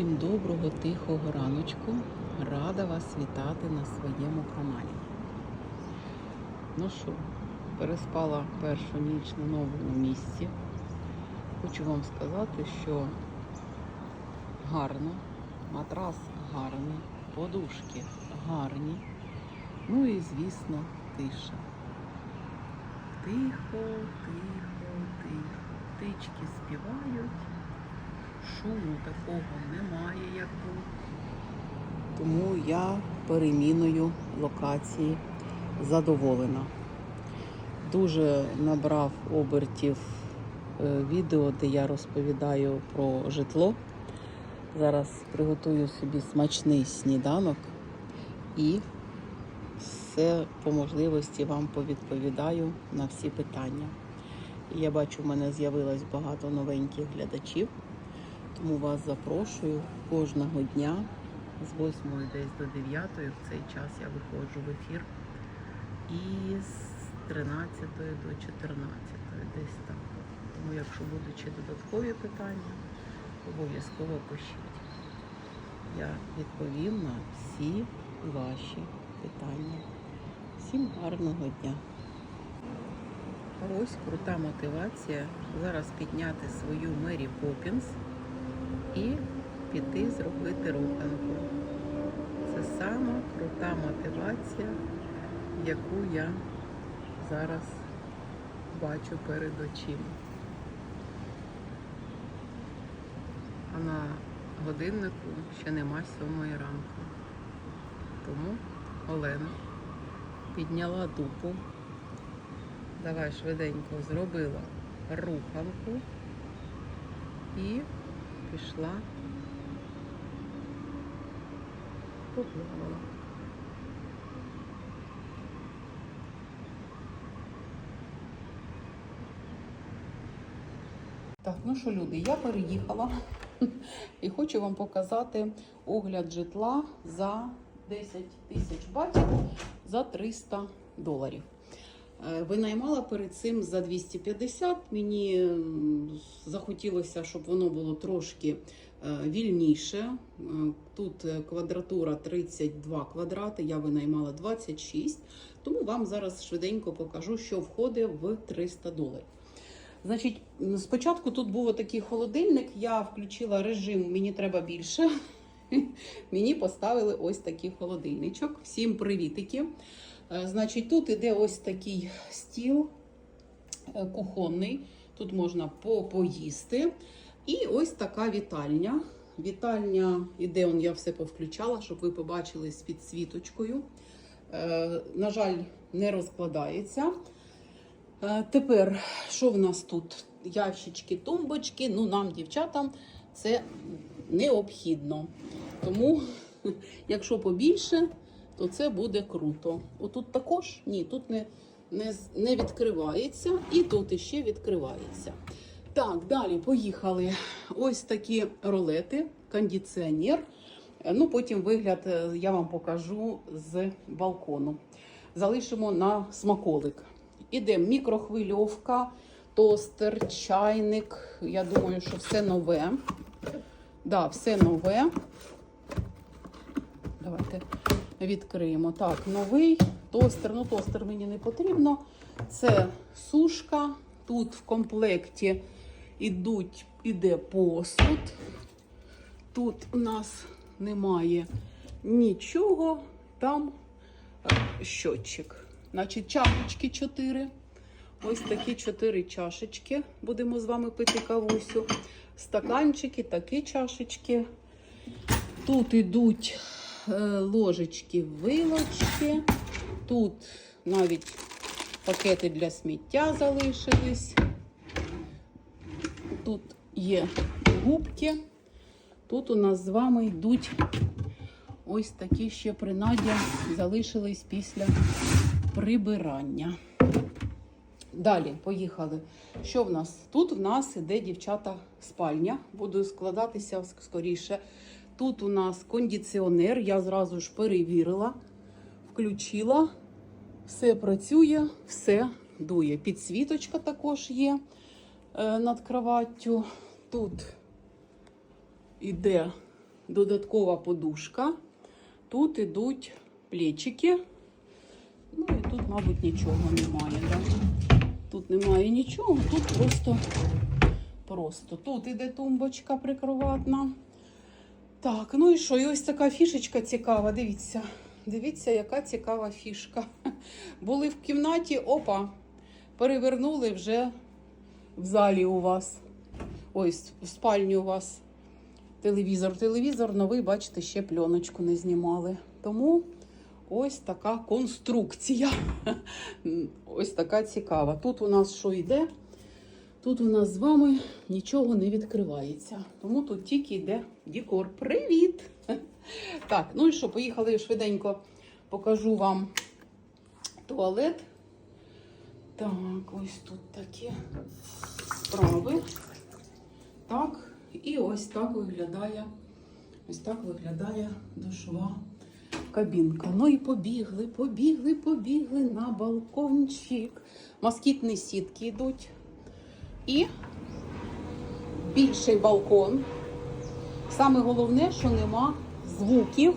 Всім доброго, тихого раночку. Рада вас вітати на своєму каналі. Ну що, переспала першу ніч на новому місці. Хочу вам сказати, що гарно, матрас гарний, подушки гарні. Ну і, звісно, тиша. Тихо, тихо, тихо. Птички співають шуму такого немає, як був. Тому я переміною локації задоволена. Дуже набрав обертів е, відео, де я розповідаю про житло. Зараз приготую собі смачний сніданок і все по можливості вам повідповідаю на всі питання. Я бачу, в мене з'явилось багато новеньких глядачів. Тому вас запрошую кожного дня з 8 десь до 9 в цей час я виходжу в ефір. І з 13 до 14 десь так. Тому якщо будуть ще додаткові питання, обов'язково пишіть. Я відповім на всі ваші питання. Всім гарного дня! Ось крута мотивація зараз підняти свою Мері Поппінс і піти зробити руханку. Це сама крута мотивація, яку я зараз бачу перед очима. А на годиннику ще нема сьомої ранку. Тому Олена підняла дупу. Давай швиденько зробила руханку і пішла поплавала. Так, ну що, люди, я переїхала і хочу вам показати огляд житла за 10 тисяч батів за 300 доларів. Е, Винаймала перед цим за 250. Мені захотілося, щоб воно було трошки е, вільніше. Е, Тут квадратура 32 квадрати, я винаймала 26. Тому вам зараз швиденько покажу, що входить в 300 доларів. Значить, спочатку тут був такий холодильник, я включила режим Мені треба більше. Мені поставили ось такий холодильничок. Всім привітики. Е, Значить, тут іде ось такий стіл е, кухонний. Тут можна по- поїсти. І ось така вітальня. Вітальня іде, он я все повключала, щоб ви побачили з підсвіточкою. Е, На жаль, не розкладається. Тепер, що в нас тут? Ящички, тумбочки. Ну, нам, дівчатам, це необхідно. Тому, якщо побільше, то це буде круто. Отут також ні, тут не, не, не відкривається, і тут іще відкривається. Так, далі поїхали. Ось такі ролети, кондиціонер. Ну, потім вигляд е, я вам покажу з балкону. Залишимо на смаколик. Іде мікрохвильовка, тостер, чайник. Я думаю, що все нове. Да, все нове. Давайте відкриємо. Так, новий тостер. Ну, тостер мені не потрібно. Це сушка. Тут в комплекті ідуть, іде посуд. Тут у нас немає нічого. Там е, щотчик. Значить, чашечки 4. Ось такі 4 чашечки. Будемо з вами пити кавусю. Стаканчики, такі чашечки. Тут йдуть ложечки, вилочки. Тут навіть пакети для сміття залишились. Тут є губки. Тут у нас з вами йдуть ось такі ще принаддя залишились після прибирання. Далі, поїхали. Що в нас? Тут в нас іде дівчата спальня. Буду складатися скоріше. Тут у нас кондиціонер. Я зразу ж перевірила, включила. Все працює, все дує. Підсвіточка також є е, над кроваттю. Тут іде додаткова подушка. Тут ідуть плечики. Ну і тут, мабуть, нічого немає. Да? Тут немає нічого, тут просто, просто. Тут іде тумбочка прикроватна. Так, ну і що? І ось така фішечка цікава. Дивіться. Дивіться, яка цікава фішка. Були в кімнаті, опа, перевернули вже в залі у вас. Ось в спальні у вас телевізор. Телевізор новий, бачите, ще пленочку не знімали. Тому ось така конструкція. Ось така цікава. Тут у нас що йде? Тут у нас з вами нічого не відкривається. Тому тут тільки йде декор. Привіт! Так, ну і що, поїхали швиденько покажу вам туалет. Так, ось тут такі справи. Так, і ось так виглядає. Ось так виглядає душова кабінка. Ну і побігли, побігли, побігли на балкончик. Москітні сітки йдуть. І більший балкон. Саме головне, що нема звуків,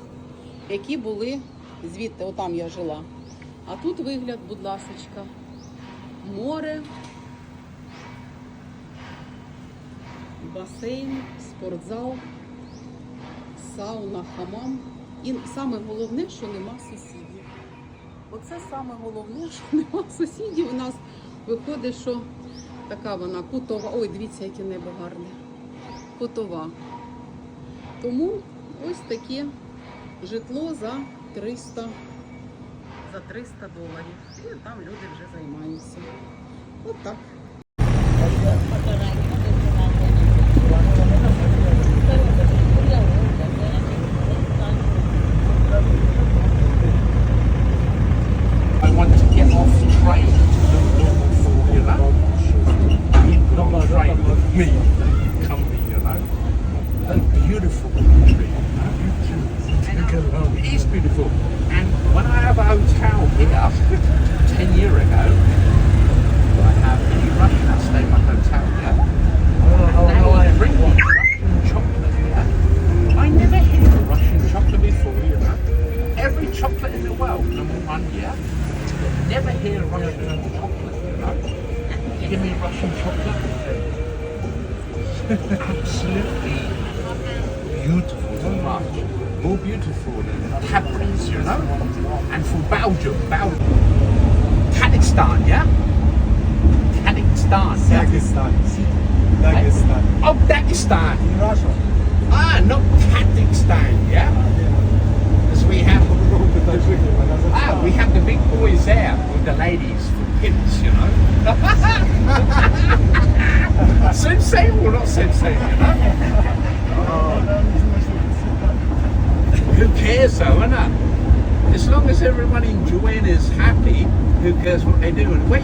які були звідти, отам я жила. А тут вигляд, будь ласочка, море, басейн, спортзал, сауна, хамам. І саме головне, що нема сусідів. Оце саме головне, що нема сусідів. У нас виходить, що така вона кутова. Ой, дивіться, яке небо гарне. Кутова. Тому ось таке житло за 300, за 300 доларів. І там люди вже займаються. От Never hear Russian chocolate, you know? Give me Russian chocolate. Absolutely beautiful too much. More beautiful than Tabriz, you know? And for Belgium, Belgium. Kazakhstan, yeah? Kazakhstan, yeah? Dagestan. Dagestan. Oh, Dagestan. In Russia. Ah, not Kazakhstan, yeah? Because we have Ah, we have the big boys there with the ladies for pimps, you know. sensei or not sensei, you know. Who cares though? As long as everyone enjoying is happy, who cares what doing? Where you